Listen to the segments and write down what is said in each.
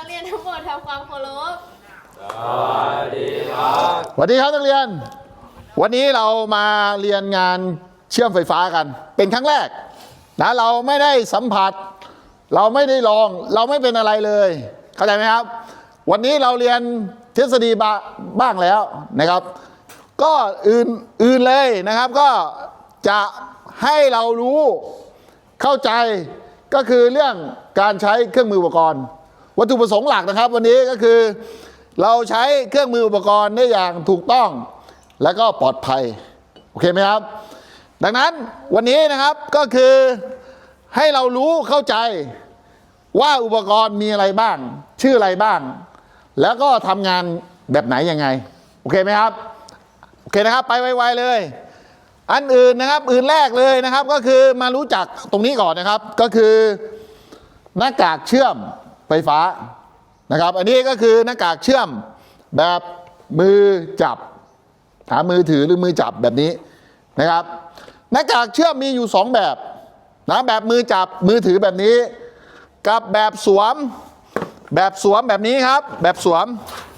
นักเรียนทั้งหมดทำความเคารพสวัสดีครับนักเรียน วันนี้เรามาเรียนงานเชื่อมไฟฟ้ากัน เป็นครั้งแรกนะเราไม่ได้สัมผัส เราไม่ได้ลอง เราไม่เป็นอะไรเลย เข้าใจไหมครับ วันนี้เราเรียนทฤษฎีบาบ้างแล้วนะครับ ก็อื่นอื่นเลยนะครับ ก็จะให้เรารู้เข้าใจก็คือเรื่องการใช้เครื่องมืออุปกรณ์ วัตถุประสงค์หลักนะครับ วันนี้ก็คือ เราใช้เครื่องมืออุปกรณ์ได้อย่างถูกต้อง และก็ปลอดภัย โอเคไหมครับ ดังนั้นวันนี้นะครับก็คือให้เรารู้เข้าใจว่าอุปกรณ์มีอะไรบ้าง ชื่ออะไรบ้าง แล้วก็ทำงานแบบไหนยังไง โอเคไหมครับ โอเคนะครับ ไปไวๆเลย อันอื่นนะครับอื่นแรกเลยนะครับ ก็คือมารู้จักตรงนี้ก่อนนะครับ ก็คือหน้ากากเชื่อม ไฟฟ้านะครับ อันนี้ก็คือหน้ากากเชื่อมแบบมือจับหามือถือหรือมือจับแบบนี้นะครับ หน้ากากเชื่อมมีอยู่สองแบบนะแบบมือจับมือถือแบบนี้ กับแบบสวม แบบสวมแบบนี้ครับ แบบสวม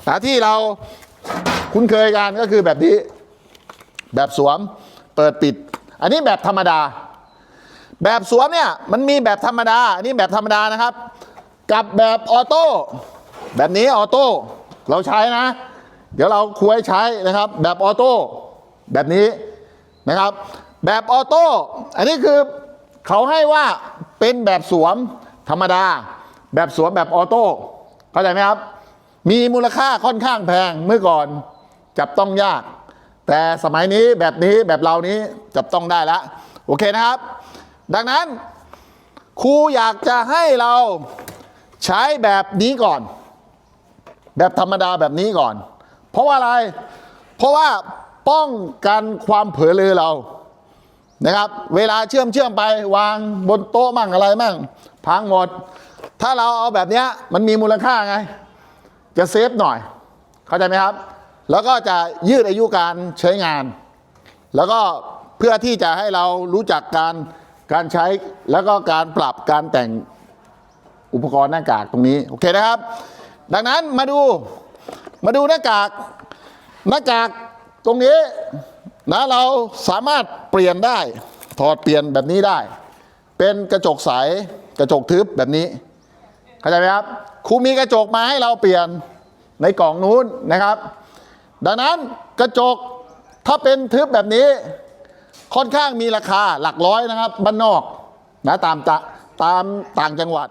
นะที่เราคุ้นเคยกันก็คือแบบนี้ แบบสวมเปิดปิด อันนี้แบบธรรมดา แบบสวมเนี่ยมันมีแบบธรรมดา อันนี้แบบธรรมดานะครับ กับแบบออโต้แบบนี้ออโต้เราใช้นะ เดี๋ยวเราคุยใช้นะครับ แบบออโต้แบบนี้นะครับ แบบออโต้อันนี้คือเขาให้ว่าเป็นแบบสวมธรรมดา แบบสวมแบบออโต้เข้าใจไหมครับ มีมูลค่าค่อนข้างแพงเมื่อก่อนจับต้องยาก แต่สมัยนี้แบบนี้แบบเรานี้จับต้องได้แล้วโอเคนะครับ ดังนั้นครูอยากจะให้เรา ใช้แบบนี้ก่อน แบบธรรมดาแบบนี้ก่อน เพราะว่าอะไร เพราะว่าป้องกันความเผลอเลยเรานะครับ เวลาเชื่อมเชื่อมไปวางบนโต๊ะมั่งอะไรมั่งพังหมด ถ้าเราเอาแบบนี้มันมีมูลค่าไง จะเซฟหน่อย เข้าใจไหมครับ แล้วก็จะยืดอายุการใช้งาน แล้วก็เพื่อที่จะให้เรารู้จักการการใช้แล้วก็การปรับการแต่ง อุปกรณ์หน้ากากตรงนี้โอเคนะครับ ดังนั้นมาดูมาดูหน้ากากหน้ากากตรงนี้นะเราสามารถเปลี่ยนได้ ถอดเปลี่ยนแบบนี้ได้ เป็นกระจกใสกระจกทึบแบบนี้เข้าใจไหมครับครูมีกระจกมาให้เราเปลี่ยนในกล่องนู้นนะครับ ดังนั้นกระจกถ้าเป็นทึบแบบนี้ ค่อนข้างมีราคาหลักร้อยนะครับบ้านนอกนะตามตะตามต่างจังหวัด